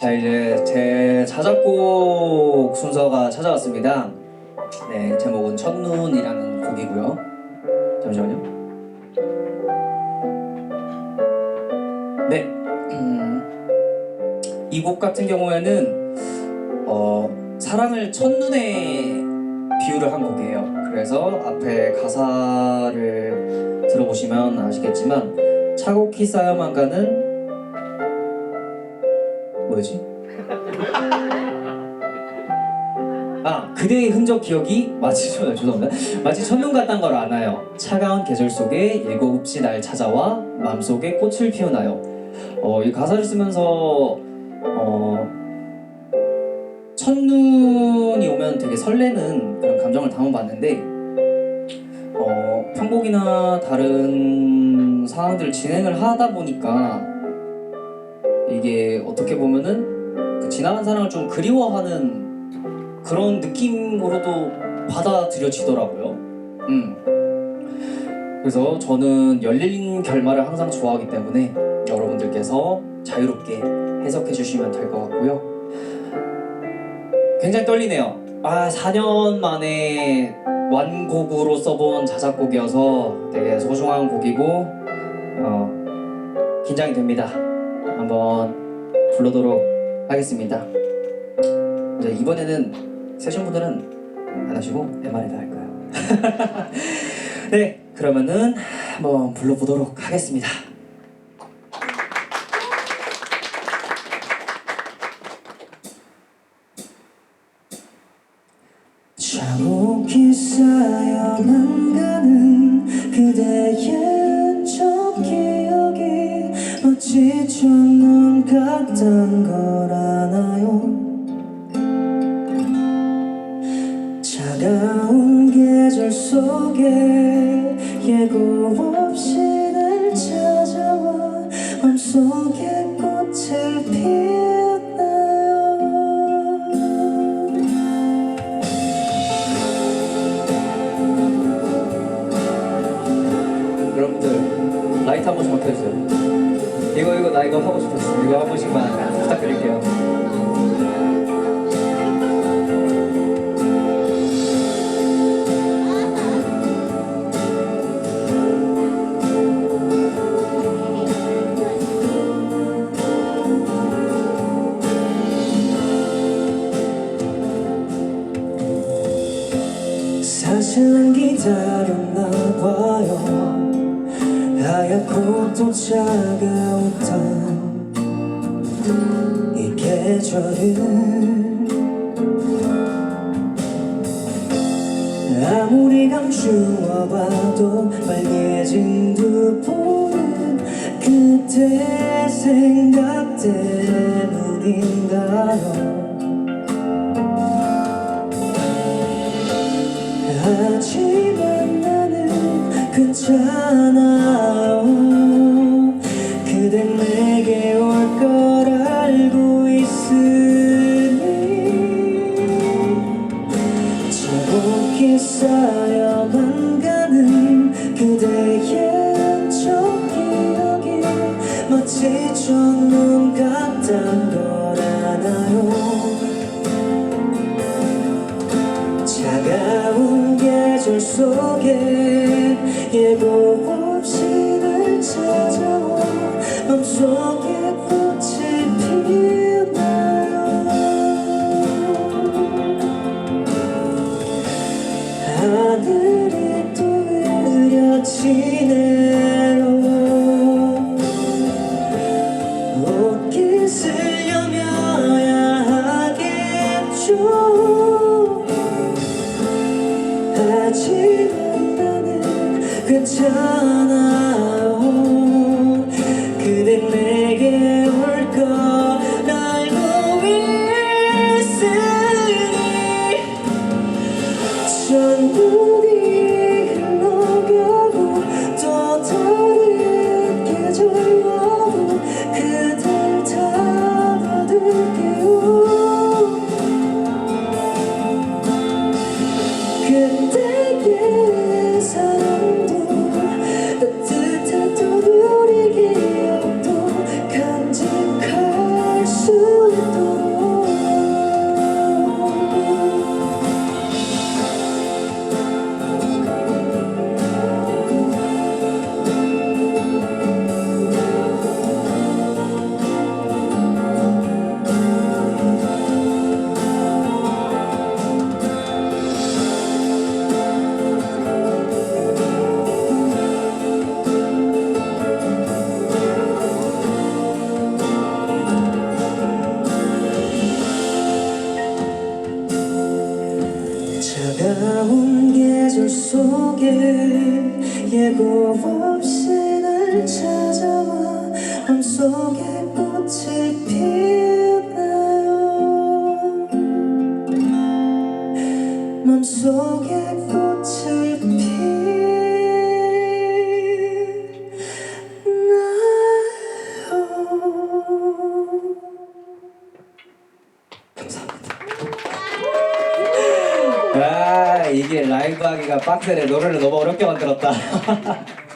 자 이제 제 자작곡 순서가 찾아왔습니다. 네 제목은 첫눈이라는 곡이고요. 잠시만요. 네, 음, 이곡 같은 경우에는 어, 사랑을 첫눈에 비유를 한 곡이에요. 그래서 앞에 가사를 들어보시면 아시겠지만 차곡히 쌓여만 가는 뭐였지? 아 그대의 흔적 기억이 마치 저- 죄송합니다. 마치 첫눈 같단 걸 아나요. 차가운 계절 속에 일곱없이 날 찾아와 맘속에 꽃을 피우나요. 어, 이 가사를 쓰면서 어, 첫눈이 오면 되게 설레는 그런 감정을 담아봤는데 어, 편곡이나 다른 상황들을 진행을 하다 보니까 이게 어떻게 보면은 그 지나간 사랑을 좀 그리워하는 그런 느낌으로도 받아들여지더라고요. 음. 그래서 저는 열린 결말을 항상 좋아하기 때문에 여러분들께서 자유롭게 해석해 주시면 될 것 같고요. 굉장히 떨리네요. 아, 4년 만에 완곡으로 써본 자작곡이어서 되게 소중한 곡이고 어, 긴장이 됩니다. 한번 불러도록 하겠습니다. 이제 이번에는 세션 분들은 안 하시고 MR에다 할 거예요. 네, 그러면은 한번 불러보도록 하겠습니다. 차곡히 쌓여만 가는 그대의 저 기억이 어찌 첫 눈 같단 걸 아나요. 차가운 계절 속에 예고 없이 날 찾아와 맘속에 꽃을 피우나요? 여러분들 라이트 한 번씩만 켜주세요 이거 이거 나 이거 하고 싶었어. 이거 한 번씩만 부탁드릴게요. 사실은 기다 또 차가웠던 이 계절은 아무리 감추어봐도 빨개진 두 볼은 그때 생각 때문인가요? 하지만 나는 괜찮아 걸 알고 있으니 차곡히 쌓여만 가는 그대의 저 기억이 마치 첫눈 같단 걸 아나요? 차가운 계절 속에 예고 없이 날 찾아와 맘속 추운 계절 속에 예고 없이 날 찾아와 마음속에 꽃이 피우나요? 마음속에 꽃 이게 라이브 하기가 빡세네 노래를 너무 어렵게 만들었다.